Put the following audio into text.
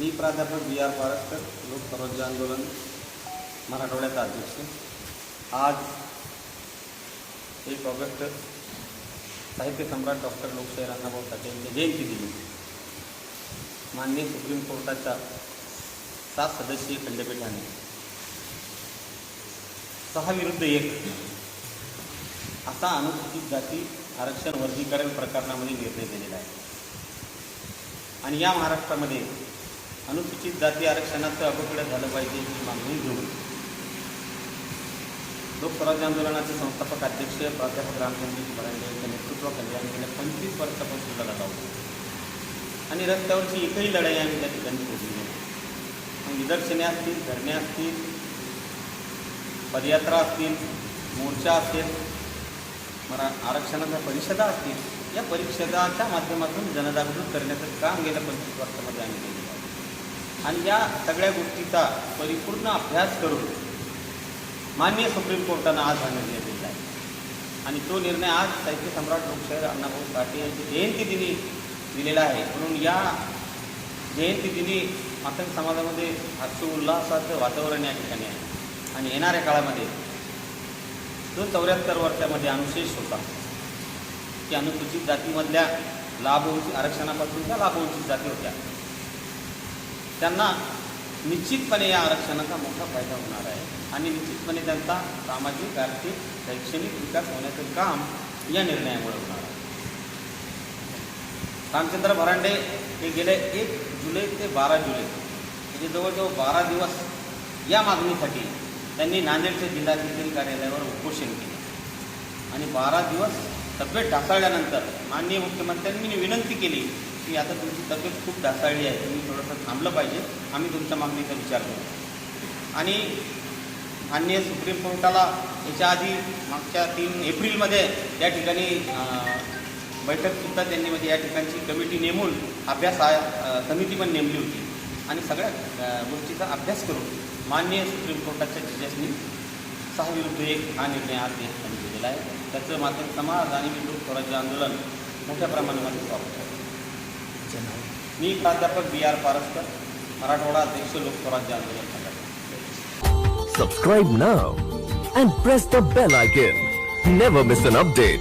मी प्राध्यापक बी आर पारस्कर लोक स्वराज्य आंदोलन मराठवाड्याचा अध्यक्ष. आज एक ऑगस्ट साहित्य सम्राट डॉक्टर लोकशाही अण्णाभाऊ साठे यांच्या जयंती दिली. माननीय सुप्रीम कोर्टाच्या सात सदस्यीय खंडपीठाने. सहा विरुद्ध एक. असा अनुसूचित जाती आरक्षण वर्गीकरण प्रकरणामध्ये निर्णय दिलेला आहे. आणि या महाराष्ट्रामध्ये अनुसूचित जाती आरक्षणाचं अपकडे झालं पाहिजे ही मागणी घेऊन. लोकस्वराज्य आंदोलनाचे संस्थापक अध्यक्ष प्राध्यापक रामचंद्रजी भरांडे यांच्या नेतृत्वाखाली आम्ही गेल्या पंचवीस वर्षापासून लढत आहोत. आणि रस्त्यावरची एकही लढाई आम्ही त्या ठिकाणी सोडली नाही. मग निदर्शने असतील धरणे असतील पदयात्रा असतील मोर्चा असेल मरा आरक्षणाच्या परिषदा असतील या परिषदाच्या माध्यमातून जनजागृत करण्याचं काम गेल्या पंचवीस वर्षामध्ये आम्ही केलेलं आहे. आणि या सगळ्या गोष्टीचा परिपूर्ण अभ्यास करून माननीय सुप्रीम कोर्टानं आज हा निर्णय दिला आहे. आणि तो निर्णय आज साहित्य सम्राट लोकशाहीर अण्णाभाऊ साठे यांची जयंती दिनी दिलेला आहे. म्हणून या जयंती दिनी मातंग समाजामध्ये उल्हासाचं वातावरण या ठिकाणी आहे. आणि येणाऱ्या काळामध्ये जो चौऱ्याहत्तर वर्षामध्ये अनुशेष होता. की अनुसूचित जातीमधल्या लाभवंचित आरक्षणापासून त्या लाभवंचित जाती होत्या. त्यांना निश्चितपणे या आरक्षणाचा मोठा फायदा होणार आहे. आणि निश्चितपणे त्यांचा सामाजिक आर्थिक शैक्षणिक विकास होण्याचं काम या निर्णयामुळे होणार आहे. रामचंद्र भरांडे हे गेले एक जुलै ते बारा जुलै. म्हणजे जवळजवळ बारा दिवस या मागणीसाठी त्यांनी नांदेडच्या जिल्हाधिकारी कार्यालयावर उपोषण केले. आणि बारा दिवस तब्येत ढासळल्यानंतर माननीय मुख्यमंत्र्यांनी विनंती केली की आता तुमची तब्येत खूप ढासाळली आहे तुम्ही थोडंसं थांबलं पाहिजे. आम्ही तुमच्या मागणीचा विचार करू. आणि माननीय सुप्रीम कोर्टाला याच्या आधी मागच्या तीन एप्रिलमध्ये या ठिकाणी बैठकसुद्धा त्यांनी म्हणजे या ठिकाणची कमिटी नेमून अभ्यास आ- समिती पण नेमली होती. आणि सगळ्या गोष्टीचा अभ्यास करून माननीय सुप्रीम कोर्टाच्या जजेसनी सहा विरुद्ध एक हा निर्णय आज दिलेला आहे. त्याचं मात्र समाज आणि विरुद्ध स्वराज्य आंदोलन मोठ्या प्रमाणामध्ये स्वागत आहे. मी प्राध्यापक बी आर पारस्कर मराठवाडा अध्यक्ष लोक स्वराज्य आंदोलन संघटना Subscribe now and press the bell icon. Never miss an update.